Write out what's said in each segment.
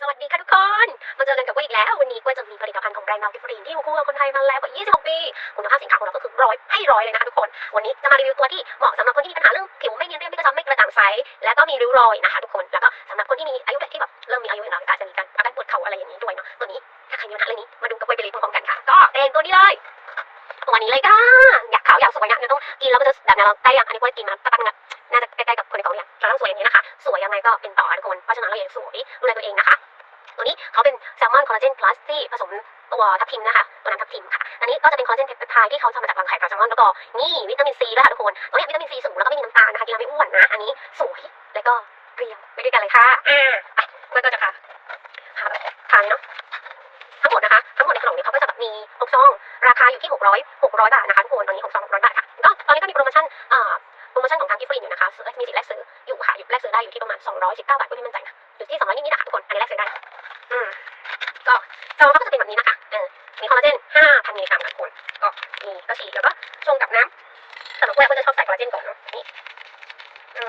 สวัสดีค่ะทุกคน มาเจอกันกับกล้วยอีกแล้ว วันนี้กล้ยจะมีผลิตภัณฑ์ของแบรนด์เรากิฟรีนที่อยู่คู่กับคนไทยมาแล้วกว่า 26 ปี คุณภาพสินค้าของเราก็คือร้อยให้ร้อยเลยนะคะทุกคน วันนี้จะมารีวิวตัวที่เหมาะสำหรับคนที่มีปัญหาเรื่องผิวไม่เนียนเรียบไม่กระชับไม่กระจ่างใส และก็มีริ้วรอยนะคะทุกคน แล้วก็สำหรับคนที่มีอายุแบบที่แบบเริ่มมีอายุแล้วอาจจะมีการอาการปวดเข่าอะไรอย่างนี้ด้วยเนาะ ตัวนี้ถ้าใครมีปัญหาเรื่องนี้มาดูกับกล้ยไปเลยพร้อมๆกันค่ะ ก็เป็นตัวนี้เลย ตัวนี้เลยค่ะ อยากขาวอยากสวยนะเดี๋ยต้องกินแล้วก็จะแบบนี้เราใกล้ยังอันนี้กล้ยกินมาสักพักนึงละน่าจะใกล้ๆกับคนในกองเนี่ยเราต้องสวยอย่างนี้นะคะ สวยยังไงก็เป็นต่อทุกคน เพราะฉะนั้นเราอย่าสวยดูแลตัวเองนะคะ ตัวนี้เขาเป็นแซลมอนคอลลาเจนพลัสที่ผสมตัวทับทิมนะคะตัวน้ำทับทิมค่ะอันนี้ก็จะเป็นคอลลาเจนเพปไทด์ที่เขาทำมาจากรังไข่ปลาแซลมอนแล้วก็นี่วิตามินซีด้วยค่ะทุกคนตัวนี้วิตามินซีสูงแล้วก็ไม่มีน้ำตาลนะคะกินแล้วไม่อ้วนนะอันนี้สวยแล้วก็เรียวไปด้วยกันเลยค่ะอ่าอะก็จะค่ะหาทานเนาะทั้งหมดนะคะทั้งหมดในกล่องนี้เขาก็จะแบบมี6ซองราคาอยู่ที่ 600 600 บาทนะคะทุกคนตอนนี้6ซอง600บาทค่ะก็ตอนนี้ก็มีโปรโมชั่นอ่าโปรโมชั่นของทางกิฟฟรีอยู่นะคะซื้อมีสิทธิ์แลกซื้ออยู่ค่ะอยู่แลกซื้อได้อยู่ที่ประมาณ 219 บาทก็ไม่มั่นใจนะอยู่ที่ 200นิดๆนะคะทุกคนอันนี้แลกซื้อได้ อืมก็ซองเขาก็จะเป็นแบบนี้นะคะเออมีคอลลาเจน5,000มิลลิกรัมค่ะทุกคนก็นี่ก็ฉีดแล้วก็ชงกับน้ำสำหรับพวกเราก็จะชอบใส่คอลลาเจนก่อนเนาะนี่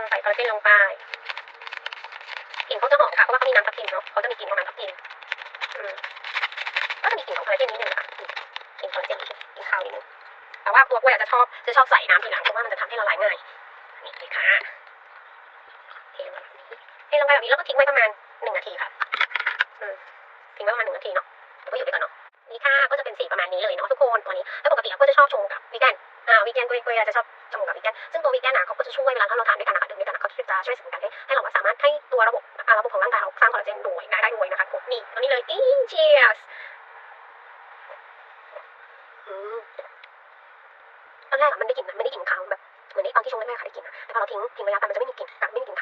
ใส่คอลลาเจนลงไปกลิ่นเขาจะหอมค่ะเพราะว่าเขามีน้ำทับทิมเนาะเขาจะมีกลิ่นของน้ำทับทิมอืมก็จะมีกลิ่นของคอลลาเจนนิดนึงนะคะกลิ่นคอลลาเจนนิดนึงกลิ่นข้าวนิดนึงแต่ว่าตัวกล้วยอาจจะชอบจะชอบใส่น้ำทีหลังเพราะว่ามันจะทำให้ละลายง่ายนี่เลยค่ะเทลงไปแบบนี้เทลงไปแบบนี้แล้วก็ทิ้งไว้ประมาณหนึ่งนาทีค่ะ อืมทิ้งไว้ประมาณหนึ่งนาทีเนาะแล้วก็อยู่ไปก่อนเนาะนี่ค่ะก็จะเป็นสีประมาณนี้เลยเนาะทุกคนตัวนี้แล้วปกติอะก็จะชอบชงกับวีแกนอ่าวีแกนกล้วยกล้วยจะชอบชงกับวีแกนซึ่งตัววีแกนอะเขาก็จะช่วยเวลาถ้าเราทานด้วยกันนะคะดื่มด้วยกันอะเขาจะช่วยเสริมกันให้ให้เราสามารถให้ตัวระบบอ่าระบบของร่างกายเราสร้างคอลลาเจนด้วยได้ได้วยนะคะทุกนี่ตัวนี้เลยอีเชียสอืมตอนแรกอะมันได้กลิ่นนะไม่ได้กลิ่นคาวแบบเหมือนในตอนที่ชงแรกๆค่ะได้กลิ่นนะแต่พอเราทิ้งทิ้งระยะไปมันจะไม่มีกลิ่นแบบไม่มีกลิ่นคาว